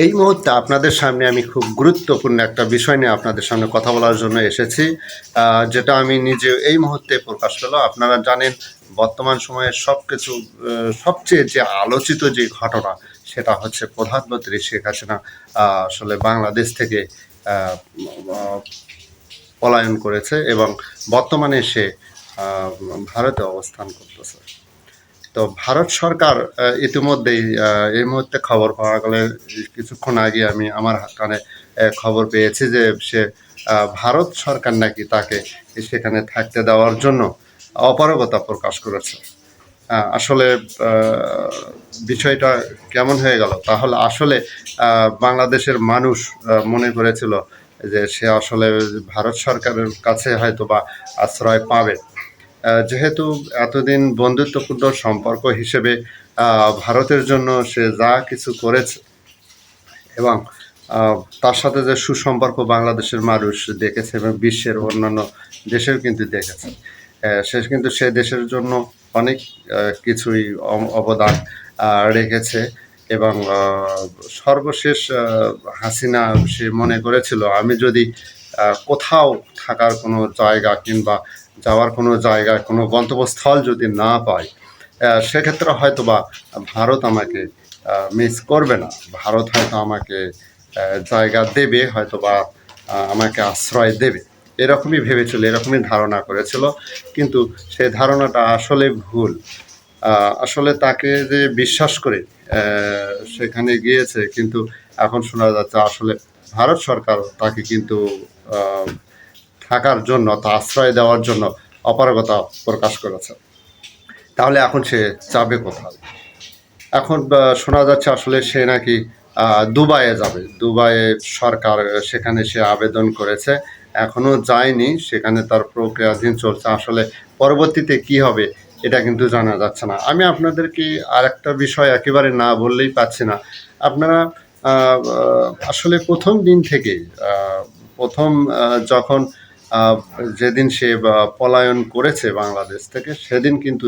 এই মুহূর্তে আপনাদের সামনে আমি খুব গুরুত্বপূর্ণ একটা বিষয় নিয়ে আপনাদের সামনে কথা বলার জন্য এসেছি। যেটা আমি নিজে এই মুহূর্তে প্রকাশ পেল আপনারা জানেন, বর্তমান সময়ে সব কিছু সবচেয়ে যে আলোচিত যে ঘটনা, সেটা হচ্ছে প্রধানমন্ত্রী শেখ হাসিনা আসলে বাংলাদেশ থেকে পলায়ন করেছে এবং বর্তমানে সে ভারতে অবস্থান করতেছে। তো ভারত সরকার ইতিমধ্যেই এই মুহূর্তে খবর পাওয়া গেলে, কিছুক্ষণ আগে আমি আমার কানে খবর পেয়েছি যে সে ভারত সরকার নাকি তাকে সেখানে থাকতে দেওয়ার জন্য অপারগতা প্রকাশ করেছে। আসলে বিষয়টা কেমন হয়ে গেল? তাহলে আসলে বাংলাদেশের মানুষ মনে করেছিল যে সে আসলে ভারত সরকারের কাছে হয়তো বা আশ্রয় পাবে। যেহেতু এতদিন বন্ধুত্বপূর্ণ সম্পর্ক হিসেবে ভারতের জন্য সে যা কিছু করেছে এবং তার সাথে যে সুসম্পর্ক বাংলাদেশের মানুষ দেখেছে এবং বিশ্বের অন্যান্য দেশেও কিন্তু দেখেছে। সে কিন্তু সে দেশের জন্য অনেক কিছুই অবদান রেখেছে এবং সর্বশেষ হাসিনা সে মনে করেছিল, আমি যদি কোথাও থাকার কোনো জায়গা কিংবা যাওয়ার কোনো জায়গা, কোনো গন্তব্যস্থল যদি না পাই সেক্ষেত্রে হয়তো বা ভারত আমাকে মিস করবে না। ভারত হয়তো আমাকে জায়গা দেবে হয়তো বা আমাকে আশ্রয় দেবে। এরকমই ভেবেছিল, এরকমই ধারণা করেছিল। কিন্তু সেই ধারণাটা আসলে ভুল। আসলে তাকে যে বিশ্বাস করে সেখানে গিয়েছে, কিন্তু এখন শোনা যাচ্ছে আসলে ভারত সরকার তাকে কিন্তু থাকার জন্য তা আশ্রয় দেওয়ার জন্য অপারগতা প্রকাশ করেছে। তাহলে এখন সে যাবে কোথায়? এখন শোনা যাচ্ছে আসলে সে নাকি দুবাইয়ে যাবে। দুবাইয়ে সরকার, সেখানে সে আবেদন করেছে। এখনও যায়নি, সেখানে তার প্রক্রিয়াধীন চলছে। আসলে পরবর্তীতে কি হবে, এটা কিন্তু জানা যাচ্ছে না। আমি আপনাদেরকে আর একটা বিষয় একেবারে না বললেই পাচ্ছি না। আপনারা আসলে প্রথম দিন থেকে প্রথম যখন যেদিন সে পলায়ন করেছে বাংলাদেশ থেকে, সেদিন কিন্তু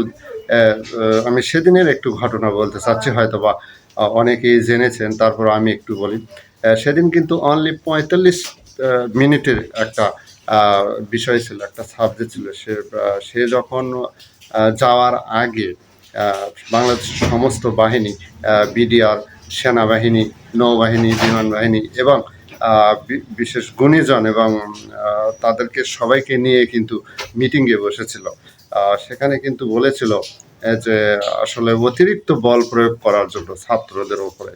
আমি সেদিনের একটু ঘটনা বলতে চাচ্ছি হয়তো বা অনেকেই জেনেছেন, তারপর আমি একটু বলি। সেদিন কিন্তু অনলি পঁয়তাল্লিশ মিনিটের একটা বিষয় ছিল, একটা সাবজেক্ট ছিল। সে সে যখন যাওয়ার আগে বাংলাদেশের সমস্ত বাহিনী বিডিআর, সেনাবাহিনী, নৌবাহিনী বিমান বাহিনী এবং বিশেষ গুণীজন এবং তাদেরকে সবাইকে নিয়ে কিন্তু মিটিংয়ে বসেছিল। সেখানে কিন্তু বলেছিল যে আসলে অতিরিক্ত বল প্রয়োগ করার জন্য ছাত্রদের উপরে।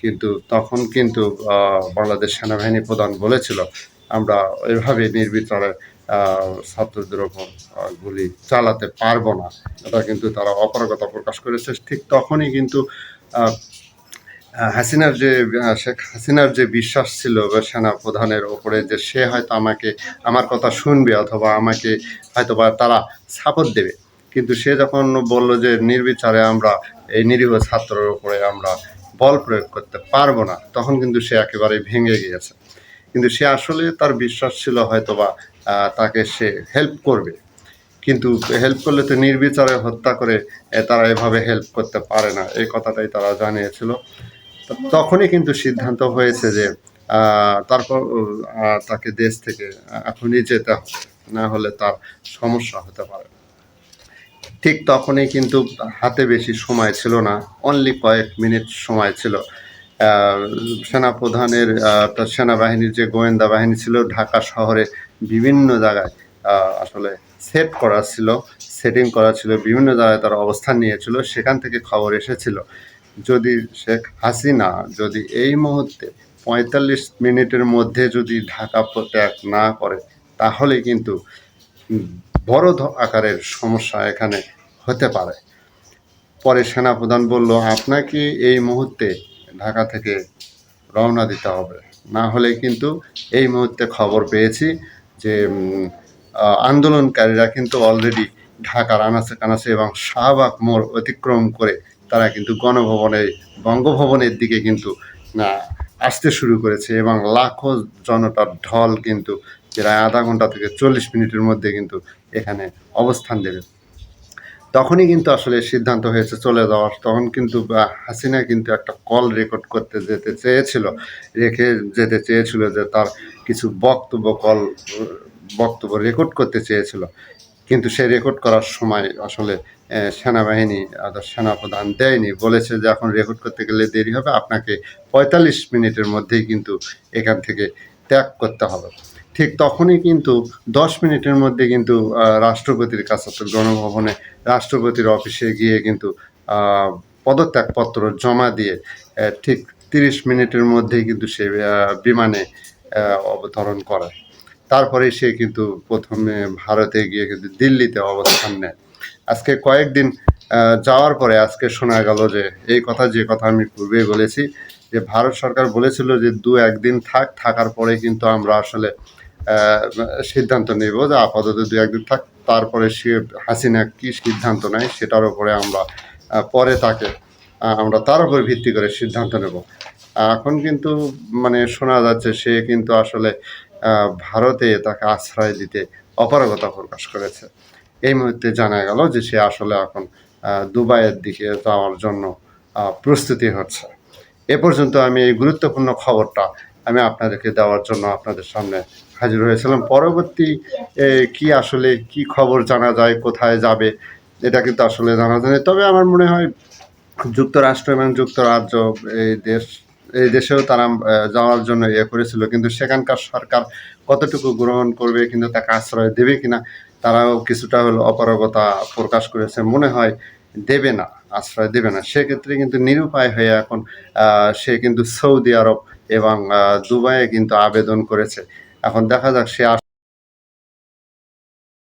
কিন্তু তখন কিন্তু বাংলাদেশ সেনাবাহিনী প্রধান বলেছিল, আমরা এভাবে নির্বিচারে ছাত্রদের ওপর গুলি চালাতে পারব না। এটা কিন্তু তারা অপারগতা প্রকাশ করেছে। ঠিক তখনই কিন্তু হাসিনার যে শেখ হাসিনার যে বিশ্বাস ছিল সেনা প্রধানের ওপরে যে সে হয়তো আমাকে, আমার কথা শুনবে অথবা আমাকে হয়তো বা তারা সাপোর্ট দেবে। কিন্তু সে যখন বলল যে নির্বিচারে আমরা এই নিরীহ ছাত্রের উপরে আমরা বল প্রয়োগ করতে পারব না, তখন কিন্তু সে একেবারে ভেঙে গিয়েছে। কিন্তু সে আসলে তার বিশ্বাস ছিল হয়তো বা তাকে সে হেল্প করবে। কিন্তু হেল্প করলে তো নির্বিচারে হত্যা করে তারা এভাবে হেল্প করতে পারে না, এই কথাটাই তারা জানিয়েছিল। তখনই কিন্তু সিদ্ধান্ত হয়েছে যে তারপর তাকে দেশ থেকে এখনই যেতে না হলে তার সমস্যা হতে পারে। ঠিক তখনই কিন্তু হাতে বেশি সময় ছিল না অনলি কয়েক মিনিট সময় ছিল। সেনাপ্রধানের সেনাবাহিনীর যে গোয়েন্দা বাহিনী ছিল ঢাকা শহরে বিভিন্ন জায়গায় আসলে সেট করা ছিল সেটিং করা ছিল, বিভিন্ন জায়গায় তারা অবস্থান নিয়েছিল, সেখান থেকে খবর এসেছিল। যদি শেখ হাসিনা যদি এই মুহূর্তে পঁয়তাল্লিশ মিনিটের মধ্যে যদি ঢাকা প্রত্যাগ না করে তাহলে কিন্তু বড় আকারের সমস্যা এখানে হতে পারে। পরে সেনাপ্রধান বলল, আপনাকে এই মুহূর্তে ঢাকা থেকে রওনা দিতে হবে। না হলে কিন্তু এই মুহূর্তে খবর পেয়েছি যে আন্দোলনকারীরা কিন্তু অলরেডি ঢাকার আনাচে কানাচে এবং শাহবাগ মোড় অতিক্রম করে তারা কিন্তু গণভবনে, বঙ্গভবনের দিকে কিন্তু আসতে শুরু করেছে এবং লাখো জনতার ঢল কিন্তু প্রায় আধা ঘণ্টা থেকে চল্লিশ মিনিটের মধ্যে কিন্তু এখানে অবস্থান দেবে তখনই কিন্তু আসলে সিদ্ধান্ত হয়েছে চলে যাওয়ার। তখন কিন্তু হাসিনা কিন্তু একটা কল রেকর্ড করতে যেতে চেয়েছিল, রেখে যেতে চেয়েছিল যে তার কিছু বক্তব্য কল, বক্তব্য রেকর্ড করতে চেয়েছিল। কিন্তু সে রেকর্ড করার সময় আসলে সেনাবাহিনী অর্থাৎ সেনাপ্রধান দেয়নি। বলেছে যে এখন রেকর্ড করতে গেলে দেরি হবে, আপনাকে পঁয়তাল্লিশ মিনিটের মধ্যেই কিন্তু এখান থেকে ত্যাগ করতে হবে। ঠিক তখনই কিন্তু দশ মিনিটের মধ্যে কিন্তু রাষ্ট্রপতির কাছে গণভবনে রাষ্ট্রপতির অফিসে গিয়ে কিন্তু পদত্যাগপত্র জমা দিয়ে ঠিক তিরিশ মিনিটের মধ্যেই কিন্তু সে বিমানে অবতরণ করে তারপরে সে কিন্তু প্রথমে ভারতে গিয়ে কিন্তু দিল্লিতে অবস্থান নেয়। আজকে কয়েকদিন যাওয়ার পরে আজকে শোনা গেল যে, এই কথা, যে কথা আমি পূর্বেই বলেছি, যে ভারত সরকার বলেছিল যে দু একদিন থাক, থাকার পরে কিন্তু আমরা আসলে সিদ্ধান্ত নেব যে আপাতত দু একদিন থাক, তারপরে সে হাসিনা কি সিদ্ধান্ত নেয় সেটার উপরে আমরা পরে তাকে আমরা তার উপর ভিত্তি করে সিদ্ধান্ত নেব। এখন কিন্তু মানে শোনা যাচ্ছে সে কিন্তু আসলে ভারতে তাকে আশ্রয় দিতে অপারগতা প্রকাশ করেছে। এই মুহূর্তে জানা গেল যে সে আসলে এখন দুবাইয়ের দিকে যাওয়ার জন্য প্রস্তুতি হচ্ছে। এ পর্যন্ত আমি এই গুরুত্বপূর্ণ খবরটা আমি আপনাদেরকে দেওয়ার জন্য আপনাদের সামনে হাজির হয়েছিলাম। পরবর্তী কি আসলে কি খবর জানা যায়, কোথায় যাবে, এটা কিন্তু আসলে জানা যায়। তবে আমার মনে হয় যুক্তরাষ্ট্র এবং যুক্তরাজ্য, এই দেশ এই দেশেও তারা যাওয়ার জন্য ইয়ে করেছিল। কিন্তু সেখানকার সরকার কতটুকু গ্রহণ করবে, কিন্তু তাকে আশ্রয় দেবে কিনা, তারাও কিছুটা হলো অপারগতা প্রকাশ করেছে। মনে হয় দেবে না, আশ্রয় দেবে না। সেক্ষেত্রে কিন্তু নিরুপায় হয়ে এখন সে কিন্তু সৌদি আরব এবং দুবাইয়ে কিন্তু আবেদন করেছে। এখন দেখা যাক সে